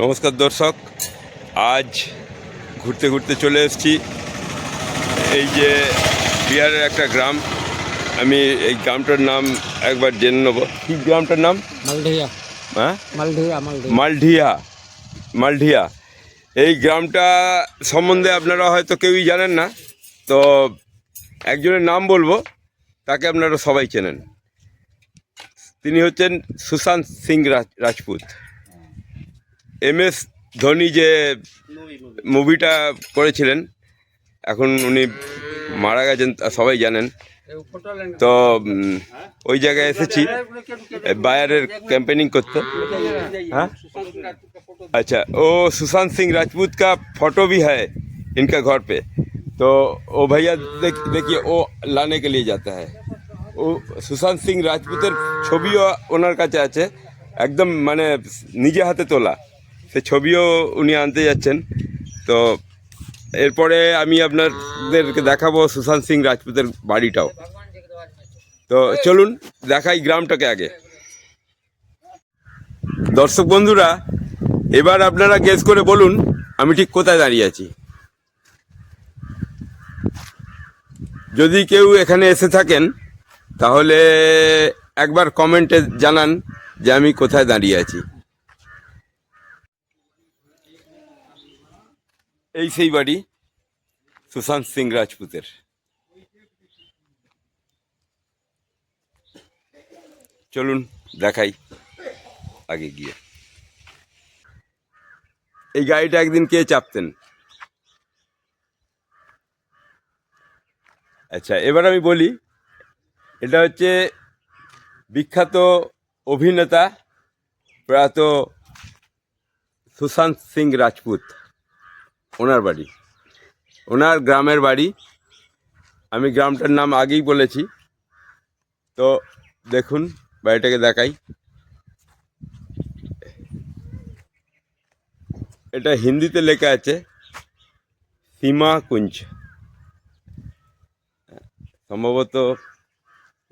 নমস্কার দর্শক আজ ঘুরতে ঘুরতে চলে এসেছি। এই যে বিহারের একটা গ্রাম আমি এই গ্রামটার নাম একবার জেনে নেব। কি গ্রামটার নাম? মালঢিয়া। হ্যাঁ? মালঢিয়া মালঢিয়া। মালঢিয়া এই গ্রামটা সম্বন্ধে আপনারা হয়তো কেউই জানেন না তো একজনের নাম বলব তাকে আপনারা সবাই চেনেন। তিনি হচ্ছেন সুশান্ত সিং রাজ- রাজপুত এম এস ধোনি যে মুভিটা করেছিলেন এখন উনি মারা গেছেন তা সবাই জানেন তো উম, ওই জায়গায় এসেছি বায়ারের ক্যাম্পেনিং করতে हाँ अच्छा वो सुशांत सिंह राजपूत का फोटो भी है इनका घर पे तो वो भैया देख देखिए वो लाने के लिए जाता है ও সুশান্ত সিং রাজপুতের ছবিও ওনার কাছে আছে। একদম মানে নিজে হাতে তোলা। সে ছবিও উনি আনতে যাচ্ছেন। তো এরপরে আমি আপনাদেরকে দেখাবো সুশান্ত সিং রাজপুতের বাড়িটাও। তো চলুন, দেখাই গ্রামটাকে আগে। দর্শক বন্ধুরা, এবার আপনারা গেস করে বলুন, আমি ঠিক কোথায় দাঁড়িয়ে আছি। যদি কেউ এখানে এসে থাকেন তাহলে একবার কমেন্টে জানান যে আমি কোথায় দাঁড়িয়ে আছি। এই সেই বাড়ি, সুশান্ত সিং রাজপুতের। চলুন দেখাই আগে গিয়ে। এই গাড়িটা একদিন কে চাপতেন? আচ্ছা এবার আমি বলি এটা হচ্ছে বিখ্যাত অভিনেতা প্রয়াত সুশান্ত সিং রাজপুত, ওনার বাড়ি। ওনার গ্রামের বাড়ি। আমি গ্রামটার নাম আগেই বলেছি। তো দেখুন, বাড়িটাকে দেখাই। এটা হিন্দিতে লেখা আছে সীমা কুঞ্জ সম্ভবত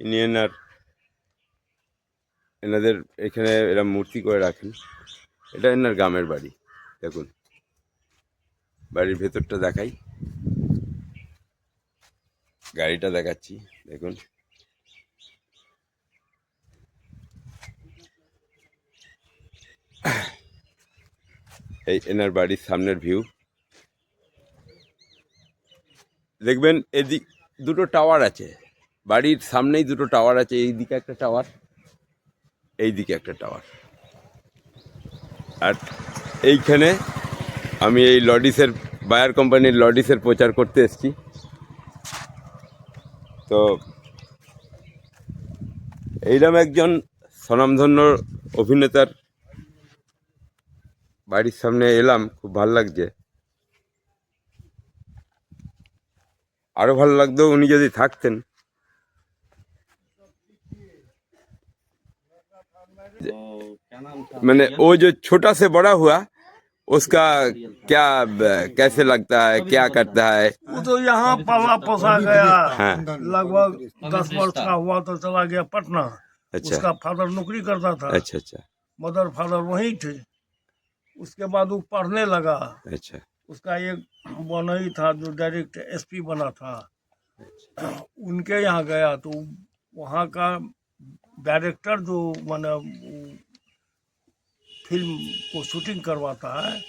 ইনি এনার এনাদের এখানে এরা মূর্তি করে রাখেন। এটা এনার গ্রামের বাড়ি, দেখুন। বাড়ির ভেতরটা দেখাই। গাড়িটা দেখাচ্ছি, দেখুন। এই এনার বাড়ির সামনের ভিউ। দেখবেন এদিক দুটো টাওয়ার আছে। বাড়ির সামনেই দুটো টাওয়ার আছে, এই দিকে একটা টাওয়ার এই দিকে একটা টাওয়ার আর এইখানে আমি এই লডিসের বায়ার কোম্পানির লডিসের প্রচার করতে এসেছি। তো এইরকম একজন স্বনামধন্য অভিনেতার বাড়ির সামনে এলাম, খুব ভালো লাগছে। আরও ভালো লাগতো উনি যদি থাকতেন। मैंने वो जो छोटा से बड़ा हुआ उसका क्या कैसे लगता है क्या करता है? वो तो यहाँ पाला पोसा गया। हाँ। लगभग दस वर्ष का हुआ तो चला गया पटना। अच्छा। उसका फादर नौकरी करता था। अच्छा अच्छा। मदर फादर वहीं थे। उसके बाद वो पढ़ने लगा। अच्छा। उसका एक बनई था जो डायरेक्ट एसपी बना था। अच्छा। उनके यहाँ गया तो वहाँ का डायरेक्टर जो माने फ़िल्म को शूटिंग करवाता है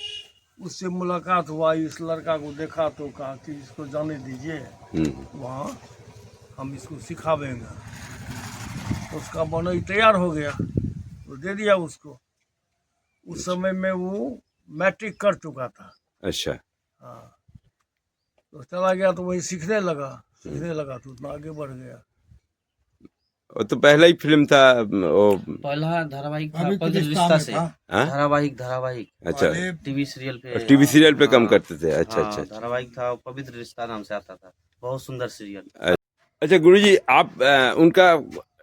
उससे मुलाकात हुआ इस लड़का को देखा तो कहा कि इसको जाने दीजिए। हम्म, वहाँ हम इसको सिखावेंगे। उसका बनई तैयार हो गया तो दे दिया उसको। उस समय में वो मैट्रिक कर चुका था। अच्छा। हाँ। तो चला गया तो वही सीखने लगा सीखने लगा तो उतना आगे बढ़ गया। वो तो पहला ही फ़िल्म था वो पहला धारावाहिक था पवित्र रिश्ता से। हाँ? धारावाहिक धारावाहिक। अच्छा। टीवी सीरियल पे टीवी सीरियल पे कम हाँ, करते थे। अच्छा हाँ, अच्छा अच्छा। धारावाहिक था पवित्र रिश्ता नाम से आता था। बहुत सुंदर सीरियल अच्छा गुरु जी आप उनका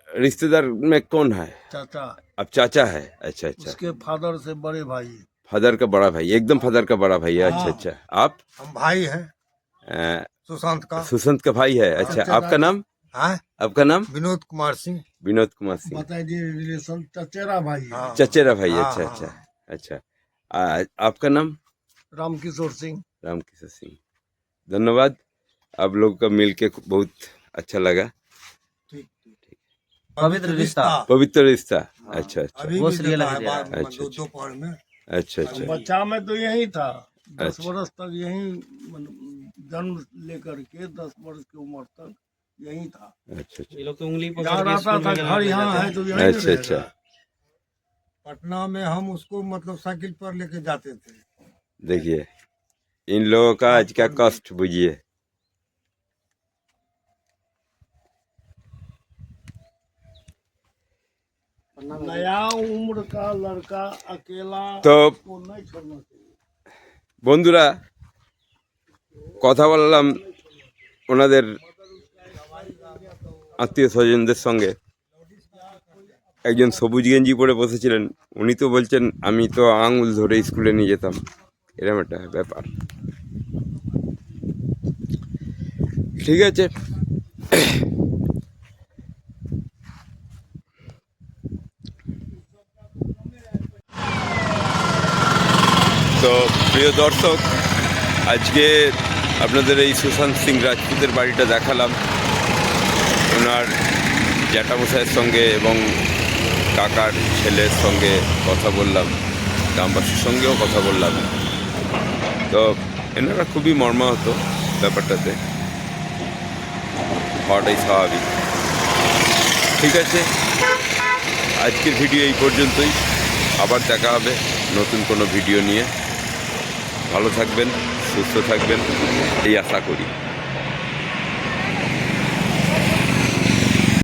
रिश्तेदार में कौन है? चाचा। आप चाचा है? अच्छा अच्छा। उसके फादर से बड़े भाई फादर का बड़ा भाई एकदम फादर का बड़ा भाई है। अच्छा हाँ। अच्छा। आप? हम भाई हैं। सुशांत का। सुशांत का भाई है। अच्छा, आपका नाम? हाँ? आपका नाम? विनोद कुमार सिंह। विनोद कुमार सिंह। बता दिए रिलेशन चचेरा भाई हाँ। चचेरा भाई हाँ, अच्छा हाँ, अच्छा अच्छा। आ, आपका नाम? रामकिशोर सिंह। रामकिशन सिंह। धन्यवाद। आप लोग का मिल के बहुत अच्छा लगा। ठीक ठीक। पवित्र रिश्ता। पवित्र रिश्ता। अच्छा अच्छा। अभी वो सीरियल है है। अच्छा, दो अच्छा। दोपहर में। अच्छा अच्छा। बच्चा में तो यही था। दस अच्छा। वर्ष तक यही जन्म लेकर के दस वर्ष की उम्र तक यही था अच्छा अच्छा ये लोग तो उंगली पकड़ यहाँ के रहता स्कूल था में घर जाते यहाँ थे। है तो यही अच्छा अच्छा पटना में हम उसको मतलब साइकिल पर लेके जाते थे देखिए इन लोगों का आज का कष्ट बुझिए नया उम्र का लड़का अकेला तो- को नहीं छोड़ना चाहिए বন্ধুরা কথা বললাম ওনাদের আত্মীয় স্বজনদের সঙ্গে। একজন সবুজ গেঞ্জি পরে বসেছিলেন। উনি তো বলছেন, আমি তো আঙুল ধরে স্কুলে নিয়ে যেতাম। এরকম একটা ব্যাপার। ঠিক আছে। তো, প্রিয় দর্শক, আজকে আপনাদের এই সুশান্ত সিং রাজপুতের বাড়িটা দেখালাম। ওনার জ্যাঠামশাইয়ের সঙ্গে এবং কাকার ছেলের সঙ্গে কথা বললাম, গ্রামবাসীর সঙ্গেও কথা বললাম। তো এনারা খুবই মর্মাহত ব্যাপারটাতে। হওয়াটাই স্বাভাবিক। ঠিক আছে, আজকের ভিডিও এই পর্যন্তই। আবার দেখা হবে নতুন কোনো ভিডিও নিয়ে। ভালো থাকবেন, সুস্থ থাকবেন, এই আশা করি।